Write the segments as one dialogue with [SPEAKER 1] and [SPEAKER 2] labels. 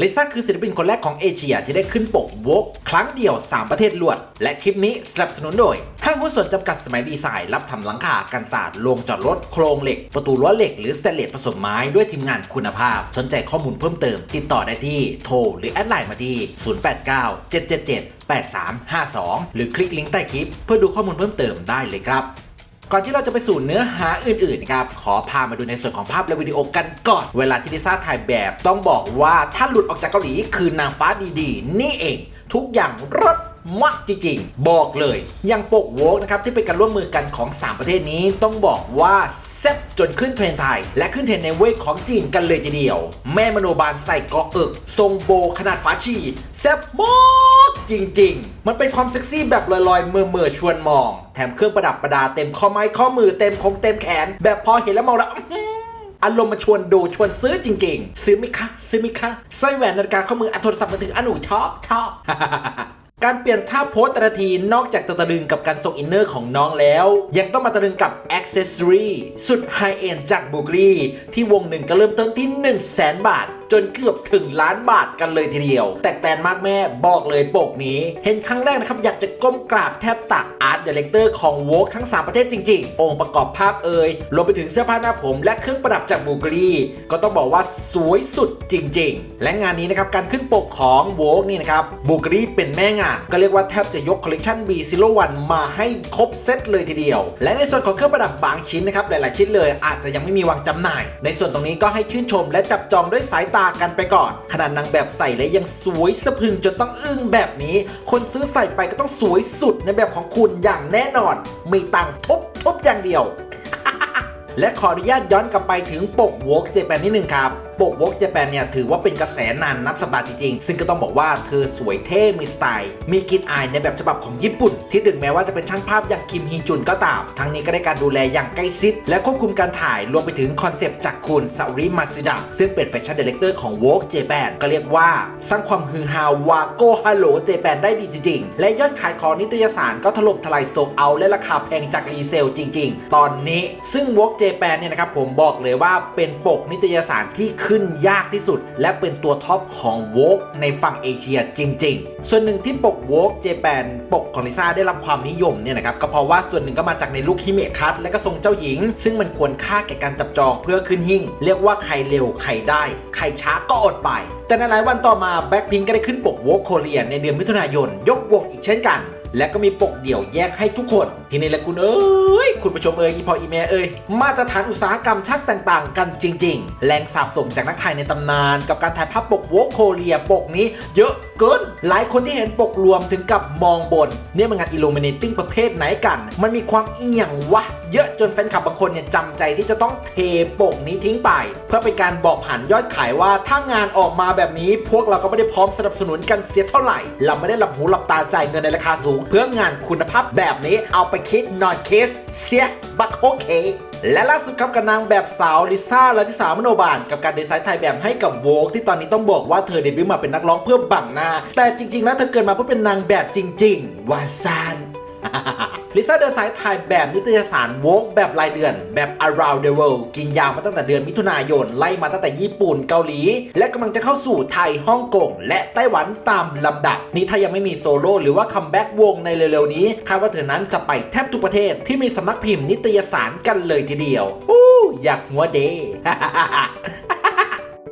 [SPEAKER 1] ลิซ่าคือศิลปินคนแรกของเอเชียที่ได้ขึ้นปกโวกครั้งเดียว 3 ประเทศรวด และคลิปนี้สนับสนุนโดยห้างหุ้นส่วนจำกัดสมัยดีไซน์ รับทำหลังคากันศาสตร์โรงจอดรถโครงเหล็ก ประตูรั้วเหล็กหรือสเตเลสผสมไม้ด้วยทีมงานคุณภาพ สนใจข้อมูลเพิ่มเติม ติดต่อได้ที่โทรหรือแอดไลน์มาที่ 089 777 8352 หรือคลิกลิงก์ใต้คลิป เพื่อดูข้อมูลเพิ่มเติมได้เลยครับ ก่อนที่เราจะไปสู่เนื้อหาอื่นๆนะครับขอพามาดูในส่วนของภาพและวิดีโอกันก่อนเวลาที่ลิซ่าถ่ายแบบต้องบอกว่าถ้าหลุดออกจากเกาหลีคือนางฟ้าดีๆ นี่เอง ทุกอย่างรสมักจริงๆ บอกเลยย่างปกโวกนะครับที่เป็นการร่วมมือกันของ 3 ประเทศนี้ต้องบอกว่าแซ่บจนขึ้นเทรนด์ไทย และขึ้นเทรนด์ในเวกของจีนกันเลยทีเดียว แม่มโนบาลใส่กาะเอกทรงโบขนาดฝาชีแซ่บมาก จริง ๆ มันเป็นความเซ็กซี่แบบลอยๆเมื่อเมื่อๆชวนมอง แถมเครื่องประดับประดาเต็มข้อไม้ข้อมือเต็มคงเต็มแขน แบบพอเห็นแล้วมองแล้วอารมณ์มาชวนดูชวนซื้อจริง ๆ ซื้อไหมคะ ซื้อไหมคะสร้อยแหวนนาฬิกาข้อมืออัโทรศัพท์มือถืออันหนูชอบชอบการเปลี่ยนท่าโพสแต่ละทีนอกจากจะตะลึงกับการส่งอินเนอร์ของน้องแล้ว ยังต้องมาตะลึงกับ Accessory สุดไฮเอ็นจากบูกรีที่วงหนึ่งก็เริ่มต้นที่ 1 0 0 0 0แสนบาท จนเกือบถึงล้านบาทกันเลยทีเดียว แต่แตนมากแม่บอกเลยปกนี้ เห็นครั้งแรกนะครับ อยากจะก้มกราบแทบตักอาร์ตดีเลกเตอร์ของโวกทั้ง 3 ประเทศจริง ๆ องค์ประกอบภาพเอ่ยรวมไปถึงเสื้อผ้าหน้าผม และเครื่องประดับจากบูกรีก็ต้องบอกว่าสวยสุดจริง ๆ และงานนี้นะครับการขึ้นปกของโวกนี่นะครับบูกรีเป็นแม่งาน ก็เรียกว่าแทบจะยกคอลเลกชัน B01 มาให้ครบเซตเลยทีเดียว และในส่วนของเครื่องประดับบางชิ้นนะครับหลายๆชิ้นเลยอาจจะยังไม่มีวางจำหน่าย ในส่วนตรงนี้ก็ให้ชื่นชมและจับจองด้วยสายตากันไปก่อน ขนาดนางแบบใส่และยังสวยสะพึงจนต้องอึ้งแบบนี้ คนซื้อใส่ไปก็ต้องสวยสุดในแบบของคุณอย่างแน่นอน มีตังทุบทบอย่างเดียว และขออนุญาตย้อนกลับไปถึงปกวอกเจแปนนิดนึงครับ ปก Vogue Japan เนี่ยถือว่าเป็นกระแสนานนับสัปดาห์จริงๆ ซึ่งก็ต้องบอกว่าเธอสวยเท่มีสไตล์ มีกลิ่นอายในแบบฉบับของญี่ปุ่น ที่ถึงแม้ว่าจะเป็นช่างภาพอย่างคิมฮีจุนก็ตาม ทั้งนี้ก็ได้การดูแลอย่างใกล้ชิด และควบคุมการถ่ายรวมไปถึงคอนเซปต์จากคุณซาอุริมาซิดะซึ่งเป็นแฟชั่นดีเลกเตอร์ของ Vogue Japan ก็เรียกว่า สร้างความฮือฮาวาโกฮัลโหลเจแปนได้ดีจริงๆ และยอดขายของนิตยสารก็ถล่มทลายโซเอาและราคาแพงจากรีเซลจริง ๆ ตอนนี้ซึ่ง Vogue Japan เนี่ยนะครับผมบอกเลยว่าเป็นปกนิตยสารที่ขึ้นยากที่สุด และเป็นตัวท็อปของ Vogue ในฝั่งเอเชียจริง ๆ ส่วนหนึ่งที่ปก Vogue Japan ปกของลิซ่าได้รับความนิยมเนี่ยนะครับก็เพราะว่าส่วนหนึ่งก็มาจากในลุคฮิเมะคัตและก็ทรงเจ้าหญิง ซึ่งมันควรค่าแก่การจับจองเพื่อขึ้นหิ่ง เรียกว่าใครเร็วใครได้ ใครช้าก็อดไป แต่ในหลายวันต่อมาแบ็คพิงก็ได้ขึ้นปก Vogue Korea ในเดือนมิถุนายน ยกวงอีกเช่นกัน และก็มีปกเดี่ยวแยกให้ทุกคน ทีนี้แหละคุณเอ้ย คุณผู้ชมเอ้ยอีพออีเมเอ้ย มาตรฐานอุตสาหกรรมช่างต่างๆ กันจริง ๆ แรงสาบส่งจากนักถ่ายในตำนาน กับการถ่ายภาพปกโวโคเรียปกนี้ เยอะเกิน หลายคนที่เห็นปกรวมถึงกับมองบน เนี่ยมันงาน illuminating ประเภทไหนกัน มันมีความเอียงวะ เยอะจนแฟนคลับบางคนเนี่ยจำใจที่จะต้องเทปกนี้ทิ้งไป เพื่อเป็นการบอกผ่านยอดขายว่าถ้างานออกมาแบบนี้ พวกเราก็ไม่ได้พร้อมสนับสนุนกันเสียเท่าไหร่ เราไม่ได้หลับหูหลับตาจ่ายเงินในราคาสูงเพื่องานคุณภาพแบบนี้เอาไปคิดนอนคิสเสียบักโอเคและล่าสุดครับกับนางแบบสาวลิซ่าและที่สาวมโนบานกับการดีไซน์ไทยแบบให้กับโวกที่ตอนนี้ต้องบอกว่าเธอเดบิวต์มาเป็นนักร้องเพื่อบังหน้า แต่จริงๆแล้วเธอเกิดมาเพื่อเป็นนางแบบจริง ๆวาซาน ลิซ่าเดินสายถ่ายแบบนิตยสารโวกแบบรายเดือน แบบ around the world กินยาวมาตั้งแต่เดือนมิถุนายน ไล่มาตั้งแต่ญี่ปุ่นเกาหลี และกำลังจะเข้าสู่ไทยฮ่องกง และไต้หวันตามลำดับ นี่ถ้ายังไม่มีโซโล่หรือว่าคัมแบ็กวงในเร็วๆนี้คาดว่าเธอนั้นจะไปแทบทุกประเทศที่มีสำนักพิมพ์นิตยสารกันเลยทีเดียวอู้อยากหัวเด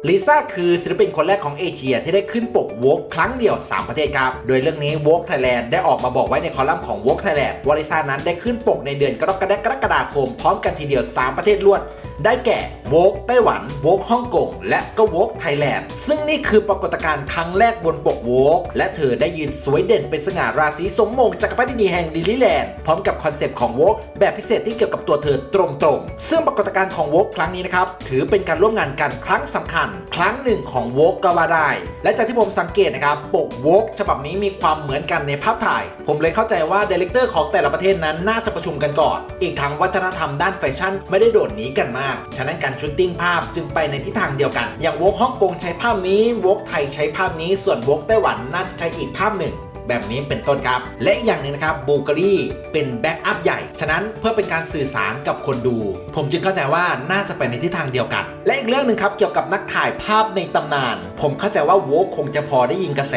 [SPEAKER 1] ลิซ่าคือศิลปินคนแรกของเอเชียที่ได้ขึ้นปกโวกครั้งเดียว 3 ประเทศครับ โดยเรื่องนี้ Vogue Thailand ได้ออกมาบอกไว้ในคอลัมน์ของ Vogue Thailand ว่าลิซ่านั้นได้ขึ้นปกในเดือนกรกฎากฎาคมพร้อมกันทีเดียว 3 ประเทศรวด ได้แก่ Vogue ไต้หวัน Vogue ฮ่องกงและก็ Vogue Thailand ซึ่งนี่คือปรากฏการณ์ครั้งแรกบนปก Vogue และเธอได้ยืนสวยเด่นเป็นสง่าราศีสมมงจักรพรรดินีแห่งดิลิแลนด์พร้อมกับคอนเซปต์ของ Vogue แบบพิเศษที่เกี่ยวกับตัวเธอตรงๆซึ่งปรากฏการณ์ของ Vogue ครั้งนี้นะครับถือเป็นการร่วมงานกันครั้งสำคัญครั้งหนึ่งของโวกก็ว่าได้ และจากที่ผมสังเกตนะครับ ปกโวกฉบับนี้มีความเหมือนกันในภาพถ่าย ผมเลยเข้าใจว่าดีเลกเตอร์ของแต่ละประเทศนั้นน่าจะประชุมกันก่อน อีกทั้งวัฒนธรรมด้านแฟชั่นไม่ได้โดดหนีกันมาก ฉะนั้นการชุดติ้งภาพจึงไปในทิศทางเดียวกัน อย่างโวกฮ่องกงใช้ภาพนี้โวกไทยใช้ภาพนี้ส่วนโวกไต้หวันน่าจะใช้อีกภาพหนึ่ง แบบนี้เป็นต้นครับ และอย่างหนึ่งนะครับบูการีเป็นแบ็กอัพใหญ่ ฉะนั้นเพื่อเป็นการสื่อสารกับคนดู ผมจึงเข้าใจว่าน่าจะไปในทิศทางเดียวกัน และอีกเรื่องหนึ่งครับเกี่ยวกับนักถ่ายภาพในตำนาน ผมเข้าใจว่าโวคคงจะพอได้ยินกระแส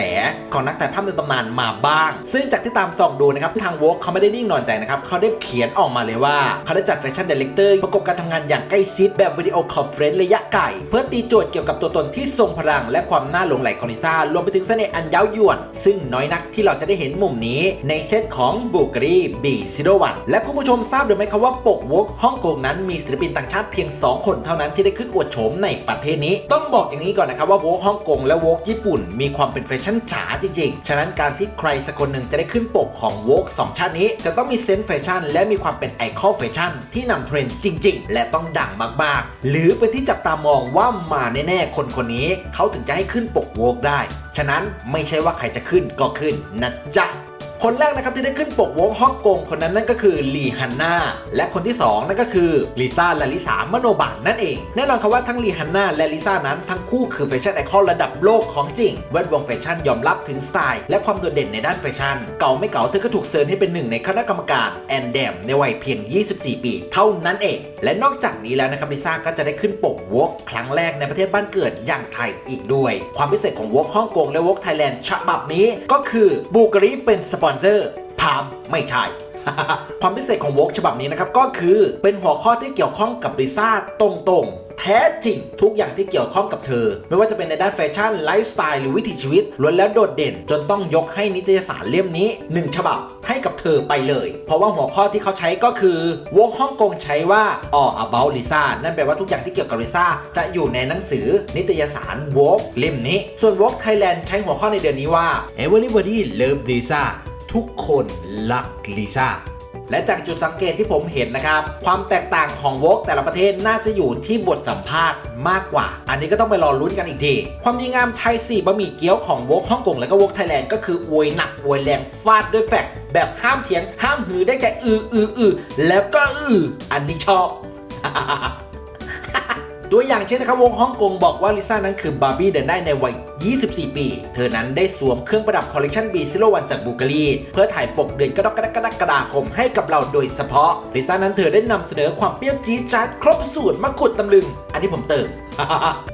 [SPEAKER 1] ของนักถ่ายภาพในตำนานมาบ้าง ซึ่งจากที่ตามส่องดูนะครับทางโวคเขาไม่ได้นิ่งนอนใจนะครับเขาได้เขียนออกมาเลยว่าเขาได้จัดแฟชั่นดีเลกเตอร์ประกบการทำงานอย่างใกล้ชิดแบบวิดีโอคอนเฟรนซ์ระยะไกลเพื่อตีโจทย์เกี่ยวกับตัวตนที่ทรงพลัง และความน่าหลงใหลของลิซ่ารวมไปถึงเสน่ห์อันเย้ายวน ซึ่งน้อยนักที่เราจะได้เห็นมุมนี้ในเซตของบูการีบีซิโดวันและคุณผู้ชมทราบหรือไม่ครับว่าปกวกฮ่องกงนั้นมีศิลปินต่างชาติเพียง 2 คนเท่านั้นที่ได้ขึ้นอวดโฉมในประเทศนี้ ต้องบอกอย่างนี้ก่อนนะครับว่าวกฮ่องกงและวกญี่ปุ่น มีความเป็นแฟชั่นจ๋าจริงๆ ฉะนั้นการที่ใครสักคนหนึ่งจะได้ขึ้นปกของวกสองชาตินี้ จะต้องมีเซนส์แฟชั่น และมีความเป็นไอคอลแฟชั่นที่นำเทรนด์จริง ๆ และต้องดังมากๆ หรือเป็นที่จับตามองว่ามาแน่ๆคนคนนี้ เขาถึงจะให้ขึ้นปกวกได้ ฉะนั้นไม่ใช่ว่าใครจะขึ้นก็ขึ้นนะจ๊ะ คนแรกนะครับที่ได้ขึ้นปกวงฮ่องกงคนนั้นนั่นก็คือลีฮันนาและคนที่ 2 นั่นก็คือลิซ่าและลิสามโนบะนั่นเอง แน่นอนครับว่าทั้งลีฮันนาและลิซ่านั้นทั้งคู่คือแฟชั่นไอคอนระดับโลกของจริงแวดวงแฟชั่นยอมรับถึงสไตล์และความโดดเด่นในด้านแฟชั่น เก่าไม่เก่าเธอก็ถูกเซิร์นให้เป็นหนึ่งในคณะกรรมการแอนแดมในวัยเพียง 24 ปี เท่านั้นเอง และนอกจากนี้แล้วนะครับลิซ่าก็จะได้ขึ้นปกวกครั้งแรกในประเทศบ้านเกิดอย่างไทยอีกด้วย ความพิเศษของวกฮ่องกงและวกไทยแลนด์ฉบับนี้ก็คือบูการีเป็นสปอนเซอร์พามไม่ใช่ ความพิเศษของวอกฉบับนี้นะครับ ก็คือเป็นหัวข้อที่เกี่ยวข้องกับลิซ่าตรงๆแท้จริงทุกอย่างที่เกี่ยวข้องกับเธอ ไม่ว่าจะเป็นในด้านแฟชั่นไลฟ์สไตล์หรือวิถีชีวิตล้วนแล้วโดดเด่น จนต้องยกให้นิตยสารเล่มนี้ 1 ฉบับให้กับเธอไปเลย เพราะว่าหัวข้อที่เขาใช้ก็คือ วงฮ่องกงใช้ว่า all about Lisa นั่นแปลว่าทุกอย่างที่เกี่ยวกับลิซ่าจะอยู่ในหนังสือนิตยสาร Vogue เล่มนี้ ส่วน Vogue Thailand ใช้หัวข้อในเดือนนี้ว่า Everybody love Lisa ทุกคนรักลิซ่าและจากจุดสังเกตที่ผมเห็นนะครับ ความแตกต่างของวกแต่ละประเทศน่าจะอยู่ที่บทสัมภาษณ์มากกว่า อันนี้ก็ต้องไปรอลุ้นกันอีกที ความดีงามชายสี่บะหมี่เกี๊ยวของวกฮ่องกงและก็วกไทยแลนด์ก็คืออวยหนักอวยแรงฟาดด้วยแฟกแบบห้ามเถียงห้ามหือได้แก่อืออืออือแล้วก็อืออันนี้ชอบ ตัวอย่างเช่นนะครับวงฮ่องกงบอกว่าลิซ่านั้นคือบาร์บี้เดินได้ในวัย 24 ปี เธอนั้นได้สวมเครื่องประดับคอลเลกชันบีซิโลวันจากบูการีเพื่อถ่ายปกเดือนกรกฎากฎาคมให้กับเราโดยเฉพาะลิซ่านั้นเธอได้นำเสนอความเปรี้ยวจี๊ดจ๊าดครบสูตรมะกุดตำลึง อันนี้ผมเติม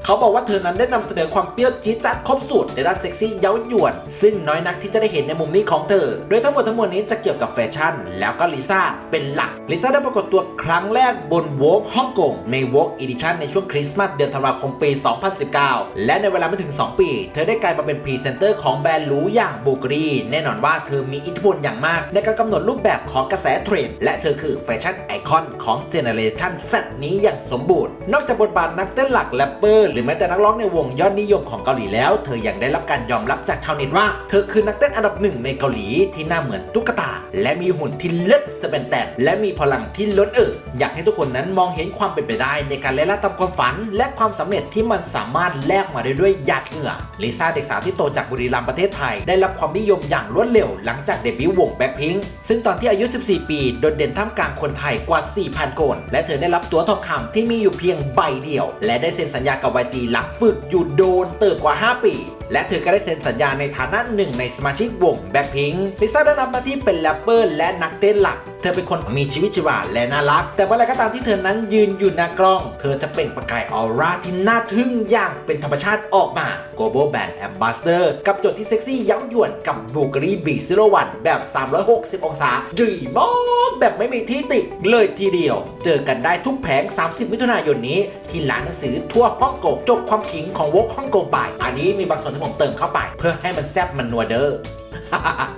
[SPEAKER 1] เขาบอกว่าเธอนั้นได้นำเสนอความเปรี้ยวจี๊ดจ๊าดครบสูตรในด้านเซ็กซี่เย้ายวน ซึ่งน้อยนักที่จะได้เห็นในมุมนี้ของเธอ โดยทั้งหมดทั้งมวลนี้จะเกี่ยวกับแฟชั่น แล้วก็ลิซ่าเป็นหลัก ลิซ่าได้ปรากฏตัวครั้งแรกบน Vogue ฮ่องกงใน Vogue Edition ในช่วงคริสต์มาสเดือนธันวาคมปี 2019 และในเวลาไม่ถึง 2 ปี เธอได้กลายมาเป็นพรีเซนเตอร์ของแบรนด์หรูอย่างบูกรีแน่นอนว่าเธอมีอิทธิพลอย่างมาก ในการกำหนดรูปแบบของกระแสเทรนด์และเธอคือแฟชั่นไอคอนของเจเนอเรชัน Z นี้อย่างสมบูรณ์ นอกจากบทบาทนักเต้นหลักแรปเปอร์หรือแม้แต่นักร้องในวงยอดนิยมของเกาหลีแล้ว เธอยังได้รับการยอมรับจากชาวเน็ตว่า เธอคือนักเต้นอันดับหนึ่งในเกาหลีที่หน้าเหมือนตุ๊กตา และมีหุ่นที่เลิศสเปนแตนและมีพลังที่ล้นเอ่ออยากให้ทุกคนนั้นมองเห็นความเป็นไปได้ ในการไล่ล่าตามความฝัน และความสำเร็จที่มันสามารถแลกมาได้ด้วยหยาดเหงื่อลิซ่าเด็กสาวที่โตจากบุรีรัมย์ประเทศไทย ได้รับความนิยมอย่างรวดเร็วหลังจากเดบิวต์วงแบ็คพิงซึ่งตอนที่อายุ 14 ปีโดดเด่นท่ามกลางคนไทยกว่า 4,000 คน และเธอได้รับตัวทองคำที่มีอยู่เพียงใบเดียว และได้เซ็นสัญญากับ YG หลังฝึกอยู่โดนเติบกว่า 5 ปี และเธอก็ได้เซ็นสัญญาในฐานะหนึ่งในสมาชิกวงแบ็คพิงลิซ่าได้รับหน้าที่เป็นแรปเปอร์และนักเต้นหลัก เธอเป็นคนมีชีวิตชีวาและน่ารัก แต่เมื่อไรก็ตามที่เธอนั้นยืนอยู่หน้ากล้อง เธอจะเปล่งประกายออร่าที่น่าทึ่งอย่างเป็นธรรมชาติออกมา Global Brand Ambassador กับโจทย์ที่เซ็กซี่ย้ายวนกับบูการีบีซิโรวันแบบ 360 องศาดีมากแบบไม่มีที่ติเลยทีเดียว เจอกันได้ทุกแผง 30 มิถุนายนนี้ที่ร้านหนังสือทั่วฮ่องกงจบความขิงของวกฮ่องกงไปอันนี้มีบางส่วนที่ผมเติมเข้าไป เพื่อให้มันแซ่บมันนัวเด้อ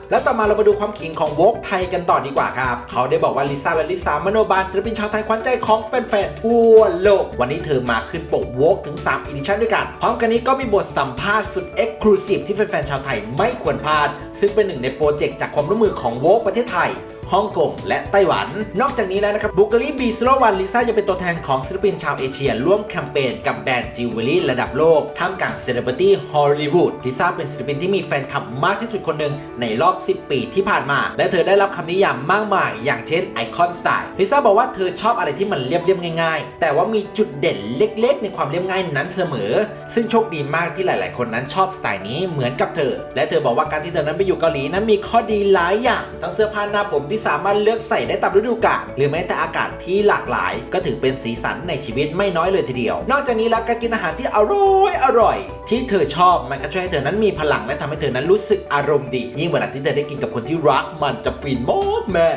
[SPEAKER 1] แล้วต่อมาเรามาดูความขิงของวกไทยกันต่อดีกว่าครับ เขาได้บอกว่าลิซ่าและลิซ่ามโนบาลศิลปินชาวไทยขวัญใจของแฟนๆทั่วโลก วันนี้เธอมาขึ้นปกวกถึง3อีดิชั่นด้วยกัน พร้อมกันนี้ก็มีบทสัมภาษณ์สุดเอ็กซ์คลูซีฟที่แฟนๆชาวไทยไม่ควรพลาด ซึ่งเป็นหนึ่งในโปรเจกต์จากความร่วมมือของวกประเทศไทย ฮ่องกงและไต้หวัน นอกจากนี้แล้วนะครับบุก l ีบีสโลวันลิซ่ายังเป็นตัวแทนของศิลปินชาวเอเชีย ร่วมแคมเปญกับแบรนด์จิวเวลรี่ระดับโลกท่ามกลางเซเลบริตี้ฮอลลีวูดลิซ่าเป็นศิลปินที่มีแฟนคลับมากที่สุดคนหนึ่งในรอบ 10 ปีที่ผ่านมา และเธอได้รับคำนิยามมากมาย อย่างเช่นไอคอนสไตล์ลิซ่าบอกว่าเธอชอบอะไรที่มันเรียบๆง่าย ๆ แต่ว่ามีจุดเด่นเล็กๆ ในความเรียบง่ายนั้นเสมอ ซึ่งโชคดีมากที่หลายๆ คนนั้นชอบสไตล์นี้เหมือนกับเธอ และเธอบอกว่าการที่เธอนั้นไปอยู่เกาหลีนั้นมีข้อดีหลายอย่าง ทั้งเสื้อผ้าหน้าผมที่สามารถเลือกใส่ได้ตามฤดูกาลหรือแม้แต่อากาศที่หลากหลาย ก็ถือเป็นสีสันในชีวิตไม่น้อยเลยทีเดียว นอกจากนี้แล้วการกินอาหารที่อร่อยอร่อย ที่เธอชอบมันก็ช่วยให้เธอนั้นมีพลังและทำให้เธอนั้นรู้สึกอารมณ์ดี ยิ่งเวลาที่เธอได้กินกับคนที่รักมันจะฟินมากแม่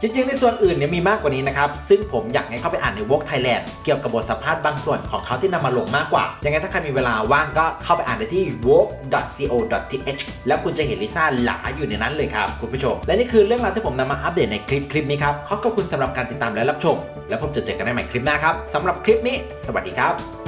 [SPEAKER 1] จริงๆ ในส่วนอื่นเนี่ยมีมากกว่านี้นะครับ ซึ่งผมอยากให้เข้าไปอ่านใน w o k Thailand เกี่ยวกับบทสัมภาษณ์บางส่วนของเขาที่นำมาลงมากกว่า ยังไงถ้าใครมีเวลาว่างก็เข้าไปอ่านได้ที่ w o k co th แล้วคุณจะเห็นลิซ่าหลาอยู่ในนั้นเลยครับ คุณผู้ชม และนี่คือเรื่องราวที่ผมนำมาอัปเดตในคลิปคลิปนี้ครับขอขอบคุณสำหรับการติดตามและรับชม แล้วผมจะเจอกันได้ใหม่คลิปหน้าครับสำหรับคลิปนี้ สวัสดีครับ